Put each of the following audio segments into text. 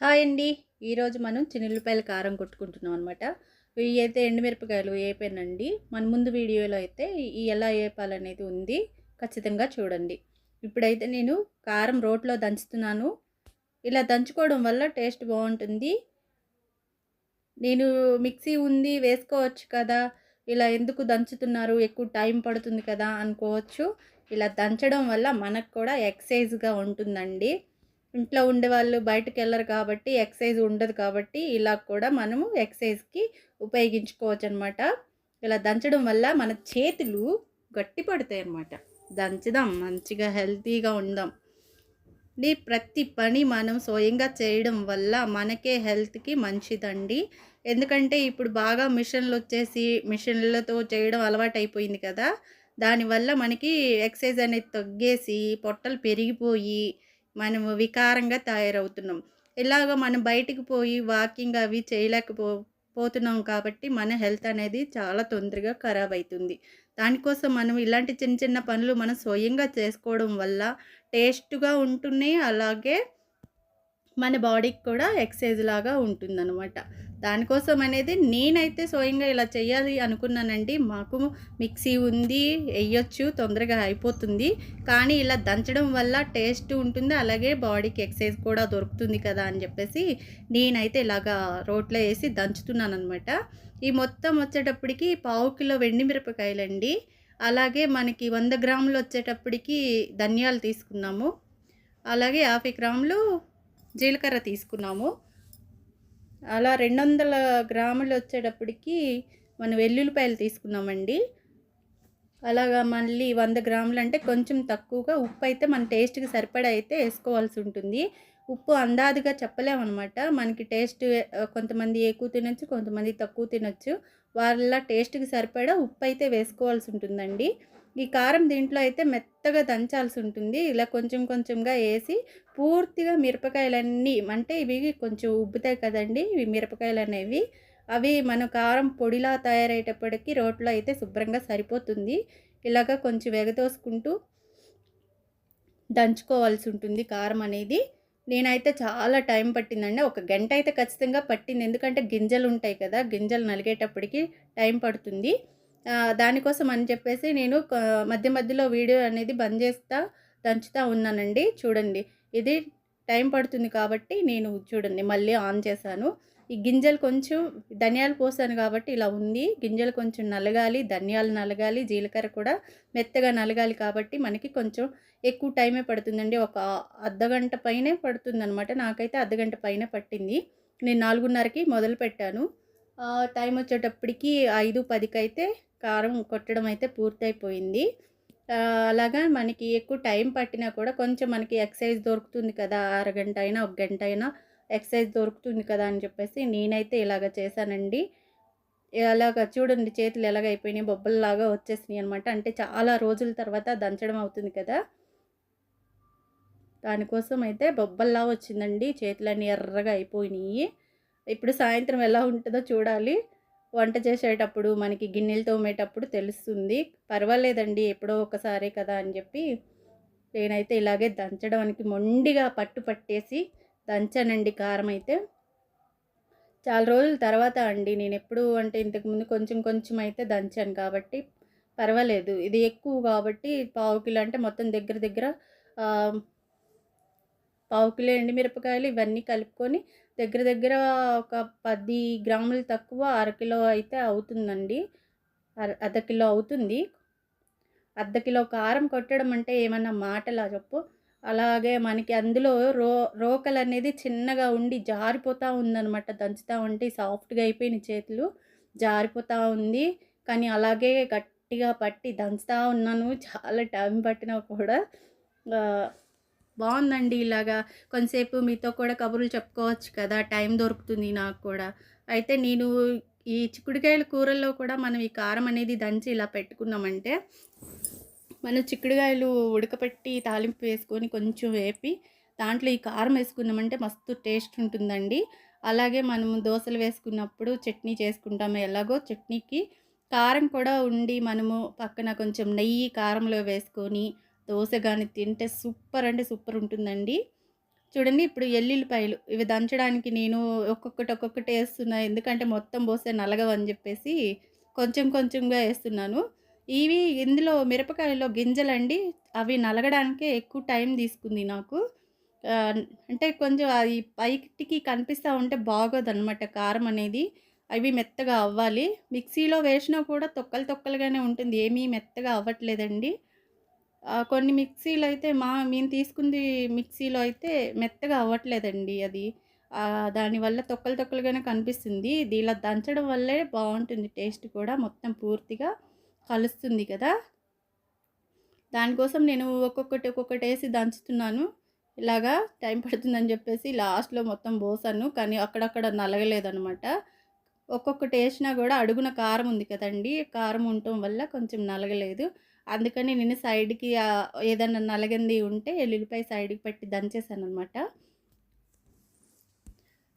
Hi అండి. ఈరోజు మనం చిన్నులపాయల కారం కొట్టుకుంటున్నాం అనమాట ఇవి అయితే ఎండుమిరపకాయలు వేపానండి మన ముందు వీడియోలో అయితే ఈ ఎలా వేపాలనేది ఉంది. ఖచ్చితంగా చూడండి. ఇప్పుడైతే నేను కారం రోట్లో దంచుతున్నాను. ఇలా దంచుకోవడం వల్ల టేస్ట్ బాగుంటుంది. నేను మిక్సీ ఉంది వేసుకోవచ్చు కదా. ఇలా ఎందుకు దంచుతున్నారు? ఎక్కువ టైం పడుతుంది కదా అనుకోవచ్చు. ఇలా దంచడం వల్ల మనకు కూడా ఎక్సైజ్గా ఉంటుందండి. ఇంట్లో ఉండేవాళ్ళు బయటకు వెళ్ళరు కాబట్టి ఎక్సైజ్ ఉండదు కాబట్టి ఇలా కూడా మనము ఎక్సైజ్కి ఉపయోగించుకోవచ్చు అనమాట ఇలా దంచడం వల్ల మన చేతులు గట్టి పడతాయి అన్నమాట దంచుదాం మంచిగా హెల్తీగా ఉందాం. ఈ ప్రతి పని మనం స్వయంగా చేయడం వల్ల మనకే హెల్త్కి మంచిదండి. ఎందుకంటే ఇప్పుడు బాగా మిషన్లు వచ్చేసి మిషన్లతో చేయడం అలవాటు కదా! దానివల్ల మనకి ఎక్సైజ్ అనేది తగ్గేసి పొట్టలు పెరిగిపోయి మనము వికారంగా తయారవుతున్నాం. ఇలాగ మనం బయటికి పోయి వాకింగ్ అవి చేయలేకపో పోతున్నాం కాబట్టి మన హెల్త్ అనేది చాలా తొందరగా ఖరాబ్ అవుతుంది దానికోసం మనం ఇలాంటి చిన్న చిన్న పనులు మనం స్వయంగా చేసుకోవడం వల్ల టేస్ట్గా ఉంటున్నాయి. అలాగే మన బాడీకి కూడా ఎక్సైజ్ లాగా ఉంటుందన్నమాట. దానికోసం అనేది నేనైతే స్వయంగా ఇలా చేయాలి అనుకున్నానండి. మాకు మిక్సీ ఉంది వేయొచ్చు తొందరగా అయిపోతుంది. కానీ ఇలా దంచడం వల్ల టేస్ట్ ఉంటుంది అలాగే బాడీకి ఎక్సైజ్ కూడా దొరుకుతుంది కదా అని చెప్పేసి నేనైతే ఇలాగా రోట్లో వేసి దంచుతున్నాను అనమాట ఈ మొత్తం వచ్చేటప్పటికి పావు కిలో వెండి మిరపకాయలండి. అలాగే మనకి వంద గ్రాములు వచ్చేటప్పటికి ధనియాలు తీసుకున్నాము. అలాగే యాభై గ్రాములు జీలకర్ర తీసుకున్నాము. అలా రెండు వందల గ్రాములు వచ్చేటప్పటికి మనం వెల్లుల్లిపాయలు తీసుకున్నామండి అలాగా మళ్ళీ వంద గ్రాములు అంటే కొంచెం తక్కువగా ఉప్పు అయితే మన టేస్ట్కి సరిపడా అయితే వేసుకోవాల్సి ఉంటుంది ఉప్పు అందాదుగా చెప్పలేమన్నమాట మనకి టేస్ట్ కొంతమంది ఎక్కువ తినొచ్చు కొంతమంది తక్కువ తినొచ్చు. వాళ్ళ టేస్ట్కి సరిపడా ఉప్పు అయితే వేసుకోవాల్సి ఉంటుందండి ఈ కారం దీంట్లో అయితే మెత్తగా దంచాల్సి ఉంటుంది ఇలా కొంచెం కొంచెంగా వేసి పూర్తిగా మిరపకాయలన్నీ అంటే ఇవి కొంచెం ఉబ్బుతాయి కదండి ఇవి మిరపకాయలు అనేవి అవి మన కారం పొడిలా తయారయ్యేటప్పటికి రోట్లో అయితే శుభ్రంగా సరిపోతుంది. ఇలాగ కొంచెం ఎగతోసుకుంటూ దంచుకోవాల్సి ఉంటుంది కారం అనేది నేనైతే చాలా టైం పట్టిందండి. ఒక గంట అయితే ఖచ్చితంగా పట్టింది. ఎందుకంటే గింజలు ఉంటాయి కదా గింజలు నలిగేటప్పటికి టైం పడుతుంది. దానికోసం అని చెప్పేసి నేను మధ్య మధ్యలో వీడియో అనేది బంద్ చేస్తా దంచుతూ ఉన్నానండి. చూడండి. ఇది టైం పడుతుంది కాబట్టి నేను చూడండి మళ్ళీ ఆన్ చేశాను. ఈ గింజలు కొంచెం ధనియాలు పోసాను కాబట్టి ఇలా ఉంది. గింజలు కొంచెం నలగాలి ధనియాలు నలగాలి జీలకర్ర కూడా మెత్తగా నలగాలి కాబట్టి మనకి కొంచెం ఎక్కువ టైమే పడుతుందండి. ఒక అర్ధగంట పైనే పడుతుంది నాకైతే అర్ధగంట పైన పట్టింది. నేను నాలుగున్నరకి మొదలు పెట్టాను టైం వచ్చేటప్పటికి ఐదు పదికి అయితే కారం కొట్టడం అయితే పూర్తయిపోయింది. అలాగా మనకి ఎక్కువ టైం పట్టినా కూడా కొంచెం మనకి ఎక్సర్సైజ్ దొరుకుతుంది కదా అరగంట అయినా ఒక గంట అయినా ఎక్సర్సైజ్ దొరుకుతుంది కదా అని చెప్పేసి నేనైతే ఇలాగ చేశానండి. ఇలాగ చూడండి చేతులు ఎలాగ అయిపోయినాయి బొబ్బల్లాగా వచ్చేసినాయి అనమాట అంటే చాలా రోజుల తర్వాత దంచడం అవుతుంది కదా. దానికోసం అయితే బొబ్బల్లా వచ్చిందండి చేతులన్నీ ఎర్రగా అయిపోయినాయి. ఇప్పుడు సాయంత్రం ఎలా ఉంటుందో చూడాలి. వంట చేసేటప్పుడు మనకి గిన్నెలు తోమేటప్పుడు తెలుస్తుంది. పర్వాలేదండి ఎప్పుడో ఒకసారే కదా అని చెప్పి నేనైతే ఇలాగే దంచడానికి మొండిగా పట్టు పట్టేసి దంచానండి కారం అయితే. చాలా రోజుల తర్వాత అండి నేను ఎప్పుడు అంటే ఇంతకుముందు కొంచెం కొంచెం అయితే దంచాను కాబట్టి పర్వాలేదు. ఇది ఎక్కువ కాబట్టి పావు కిలో అంటే మొత్తం దగ్గర దగ్గర పావు కిలో ఎండుమిరపకాయలు ఇవన్నీ కలుపుకొని దగ్గర దగ్గర ఒక పది గ్రాములు తక్కువ అరకిలో అయితే అవుతుందండి. అర అర్ధ కిలో అవుతుంది. అర్ధ కిలో కారం కొట్టడం అంటే ఏమన్నా మాటలా చెప్పు. అలాగే మనకి అందులో రో రోకలు అనేది చిన్నగా ఉండి జారిపోతూ ఉందనమాట దంచుతూ ఉంటే సాఫ్ట్గా అయిపోయిన చేతులు. జారిపోతూ ఉంది. కానీ అలాగే గట్టిగా పట్టి దంచుతూ ఉన్నాను. చాలా టైం పట్టినా కూడా. బాగుందండి ఇలాగా. కొంతసేపు మీతో కూడా కబుర్లు చెప్పుకోవచ్చు కదా టైం దొరుకుతుంది నాకు కూడా. అయితే నేను ఈ చిక్కుడుకాయల కూరల్లో కూడా మనం ఈ కారం అనేది దంచి ఇలా పెట్టుకున్నామంటే మనం చిక్కుడుకాయలు ఉడకపెట్టి తాలింపు వేసుకొని కొంచెం వేపి దాంట్లో ఈ కారం వేసుకున్నామంటే మస్తు టేస్ట్ ఉంటుందండి. అలాగే మనము దోశలు వేసుకున్నప్పుడు చట్నీ చేసుకుంటాము ఎలాగో చట్నీకి. కారం కూడా ఉండి మనము పక్కన కొంచెం నెయ్యి కారంలో వేసుకొని దోశ కానీ తింటే సూపర్ అంటే సూపర్ ఉంటుందండి. చూడండి ఇప్పుడు ఎల్లుల్లిపాయలు ఇవి దంచడానికి నేను ఒక్కొక్కటి ఒక్కొక్కటి వేస్తున్నా. ఎందుకంటే మొత్తం పోస్తే నలగవని చెప్పేసి కొంచెం కొంచెంగా వేస్తున్నాను. ఇవి ఇందులో మిరపకాయలో గింజలండి అవి నలగడానికే ఎక్కువ టైం తీసుకుంది నాకు. అంటే కొంచెం అది పైకి కనిపిస్తూ ఉంటే బాగోదన్నమాట కారం అనేది. అవి మెత్తగా అవ్వాలి. మిక్సీలో వేసినా కూడా తొక్కలు తొక్కలుగానే ఉంటుంది. ఏమీ మెత్తగా అవ్వట్లేదండి. కొన్ని మిక్సీలు అయితే మా మేము తీసుకుంది మిక్సీలో అయితే మెత్తగా అవ్వట్లేదండి అది. దానివల్ల తొక్కలు తొక్కలుగానే కనిపిస్తుంది. ఇది ఇలా దంచడం వల్లే బాగుంటుంది టేస్ట్ కూడా మొత్తం పూర్తిగా కలుస్తుంది కదా. దానికోసం నేను ఒక్కొక్కటి ఒక్కొక్కటి వేసి దంచుతున్నాను. ఇలాగా టైం పడుతుందని చెప్పేసి లాస్ట్లో మొత్తం పోసాను కానీ అక్కడక్కడ నలగలేదనమాట ఒక్కొక్కటి వేసినా కూడా అడుగున కారం ఉంది కదండి కారం ఉండటం వల్ల కొంచెం నలగలేదు. అందుకని నేను సైడ్కి ఏదైనా నలగంది ఉంటే ఎల్లుల్లిపాయ సైడ్కి పెట్టి దంచేసాను అనమాట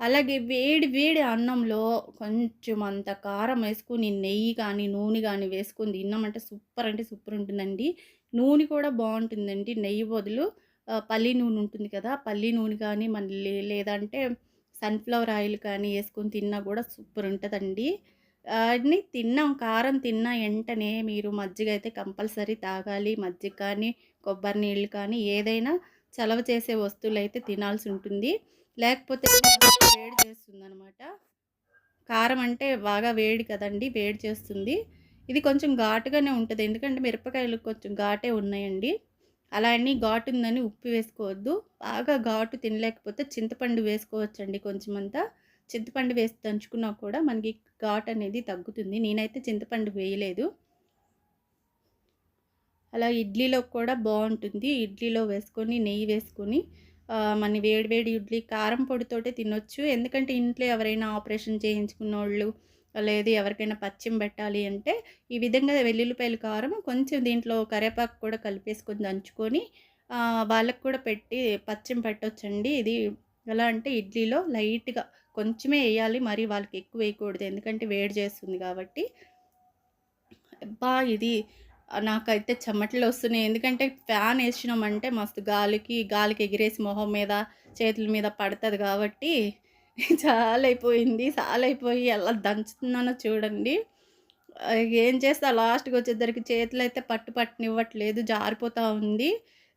అలాగే వేడి వేడి అన్నంలో కొంచెం అంత కారం వేసుకుని నెయ్యి కానీ నూనె కానీ వేసుకొని తిన్నామంటే సూపర్ అంటే సూపర్ ఉంటుందండి. నూనె కూడా బాగుంటుందండి. నెయ్యి బదులు పల్లి నూనె ఉంటుంది కదా పల్లి నూనె కానీ మళ్ళీ లేదంటే సన్ఫ్లవర్ ఆయిల్ కానీ వేసుకొని తిన్నా కూడా సూపర్ ఉంటుందండి. అన్నీ తిన్నాం. కారం తిన్న వెంటనే మీరు మజ్జిగ అయితే కంపల్సరీ తాగాలి. మజ్జిగ కానీ కొబ్బరి నీళ్ళు కానీ ఏదైనా చలవ చేసే వస్తువులు అయితే తినాల్సి ఉంటుంది. లేకపోతే వేడి చేస్తుంది అనమాట కారం అంటే బాగా వేడి కదండి వేడి చేస్తుంది. ఇది కొంచెం ఘాటుగానే ఉంటుంది. ఎందుకంటే మిరపకాయలు కొంచెం ఘాటే ఉన్నాయండి. అలా అని ఘాటు ఉందని ఉప్పు వేసుకోవద్దు. బాగా ఘాటు తినలేకపోతే చింతపండు వేసుకోవచ్చండి కొంచెం అంతా చింతపండు వేసి దంచుకున్నా కూడా మనకి ఘాట్ అనేది తగ్గుతుంది. నేనైతే చింతపండు వేయలేదు. అలా ఇడ్లీలో కూడా బాగుంటుంది. ఇడ్లీలో వేసుకొని నెయ్యి వేసుకొని మన వేడి వేడి ఇడ్లీ కారం పొడితోటే తినొచ్చు. ఎందుకంటే ఇంట్లో ఎవరైనా ఆపరేషన్ చేయించుకున్న వాళ్ళు లేదు ఎవరికైనా పచ్చిం పెట్టాలి అంటే ఈ విధంగా వెల్లుల్లిపాయల కారం కొంచెం దీంట్లో కరివేపాకు కూడా కలిపేసుకొని దంచుకొని వాళ్ళకు కూడా పెట్టి పచ్చిం పెట్టొచ్చండి. ఇది ఎలా అంటే ఇడ్లీలో లైట్గా కొంచెమే వేయాలి మరి వాళ్ళకి ఎక్కువ వేయకూడదు ఎందుకంటే వేడి చేస్తుంది కాబట్టి. అబ్బా! ఇది నాకైతే చెమటలు వస్తున్నాయి ఎందుకంటే ఫ్యాన్ వేసినామంటే మస్తు గాలికి గాలికి ఎగిరేసి మొహం మీద చేతుల మీద పడుతుంది కాబట్టి చాలా అయిపోయింది చాలా అయిపోయి ఎలా దంచుతున్నానో చూడండి. ఏం చేస్తా? లాస్ట్కి వచ్చేసరికి చేతులు అయితే పట్టు పట్టనివ్వట్లేదు. జారిపోతూ ఉంది.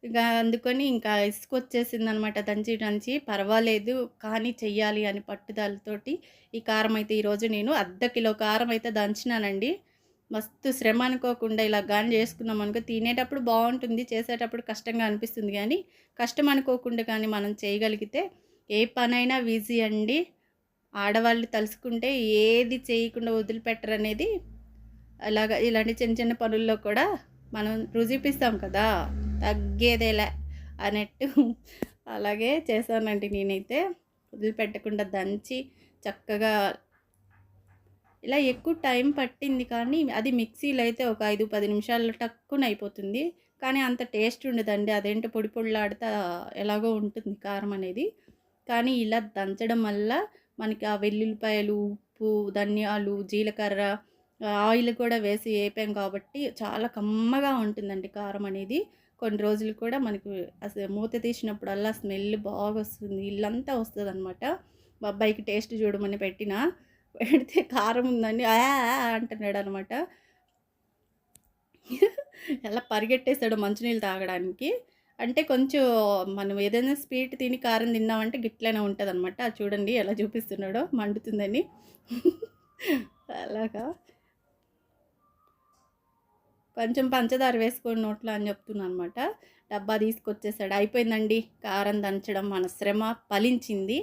ఇంకా అందుకని ఇంకా ఇసుక వచ్చేసింది అనమాట దంచి దంచి. పర్వాలేదు కానీ చెయ్యాలి అని పట్టుదలతోటి ఈ కారం అయితే ఈరోజు నేను అర్ధ కిలో కారం అయితే దంచినానండి. మస్తు శ్రమ అనుకోకుండా ఇలా గాని చేసుకున్నాం అనుకో తినేటప్పుడు బాగుంటుంది చేసేటప్పుడు కష్టంగా అనిపిస్తుంది కానీ కష్టం అనుకోకుండా కానీ మనం చేయగలిగితే ఏ పనైనా ఈజీ అండి. ఆడవాళ్ళు తలుసుకుంటే ఏది చేయకుండా వదిలిపెట్టరు అనేది. అలాగా ఇలాంటి చిన్న చిన్న పనుల్లో కూడా మనం రుచిపిస్తాం కదా. తగ్గేదేలే అన్నట్టు అలాగే చేశానండి నేనైతే. వదిలిపెట్టకుండా దంచి చక్కగా ఇలా ఎక్కువ టైం పట్టింది కానీ అది మిక్సీలో అయితే ఒక ఐదు పది నిమిషాల్లో టక్కున అయిపోతుంది. కానీ అంత టేస్ట్ ఉండదండి. అదేంటో పొడి పొడిలాడితే ఎలాగో ఉంటుంది కారం అనేది. కానీ ఇలా దంచడం వల్ల మనకి ఆ వెల్లుల్లిపాయలు ఉప్పు ధనియాలు జీలకర్ర ఆయిల్ కూడా వేసి వేపాం కాబట్టి చాలా కమ్మగా ఉంటుందండి కారం అనేది. కొన్ని రోజులు కూడా మనకి అసలు మూత తీసినప్పుడల్లా స్మెల్ బాగా వస్తుంది ఇల్లంతా వస్తుంది అనమాట మా అబ్బాయికి టేస్ట్ చూడమని పెట్టిన పెడితే కారం ఉందని ఆ అంటున్నాడు అనమాట ఎలా పరిగెట్టేశాడు మంచినీళ్ళు తాగడానికి. అంటే కొంచెం మనం ఏదైనా స్వీట్ తిని కారం తిన్నామంటే గిట్లనే ఉంటుంది అనమాట చూడండి ఎలా చూపిస్తున్నాడో మండుతుందని. అలాగా. కొంచెం పంచదార వేసుకొని నోట్లో అని చెప్తున్నాను అనమాట డబ్బా తీసుకొచ్చేసాడు. అయిపోయిందండి. కారం దంచడం మన శ్రమ ఫలించింది.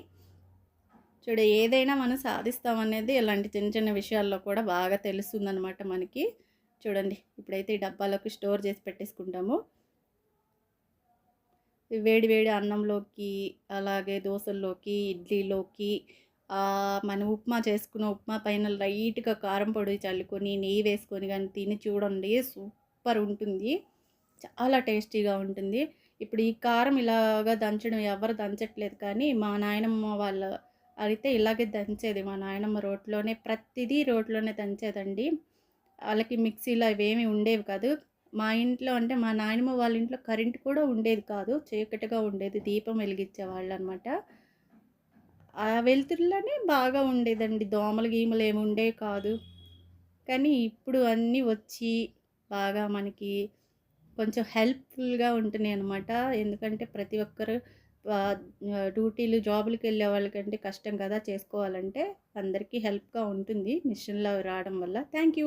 చూడ ఏదైనా మనం సాధిస్తామనేది ఇలాంటి చిన్న చిన్న విషయాల్లో కూడా బాగా తెలుస్తుందనమాట మనకి. చూడండి ఇప్పుడైతే ఈ డబ్బాలోకి స్టోర్ చేసి పెట్టేసుకుంటాము. వేడి వేడి అన్నంలోకి అలాగే దోశల్లోకి ఇడ్లీలోకి మనం ఉప్మా చేసుకున్న ఉప్మా పైన లైట్గా కారం పొడి చల్లుకొని నెయ్యి వేసుకొని కానీ తిని చూడండి. సూపర్ ఉంటుంది. చాలా టేస్టీగా ఉంటుంది. ఇప్పుడు ఈ కారం ఇలాగా దంచడం ఎవరు దంచట్లేదు కానీ మా నాయనమ్మ వాళ్ళ అయితే ఇలాగే దంచేది. మా నాయనమ్మ రోట్లోనే ప్రతిదీ రోట్లోనే దంచేదండి. వాళ్ళకి మిక్సీలో అవేమి ఉండేవి కాదు. మా ఇంట్లో అంటే మా నాయనమ్మ వాళ్ళ ఇంట్లో కరెంట్ కూడా ఉండేది కాదు. చీకటిగా ఉండేది. దీపం వెలిగించేవాళ్ళు అనమాట ఆ వెలుతురులోనే బాగా ఉండేదండి. దోమలు గీమలు ఏమి ఉండేవి కాదు. కానీ ఇప్పుడు అన్నీ వచ్చి బాగా మనకి కొంచెం హెల్ప్ఫుల్గా ఉంటున్నాయి అనమాట ఎందుకంటే ప్రతి ఒక్కరు డ్యూటీలు జాబులకి వెళ్ళే వాళ్ళకంటే కష్టం కదా చేసుకోవాలంటే అందరికీ హెల్ప్గా ఉంటుంది. మిషన్లో రావడం వల్ల. Thank you.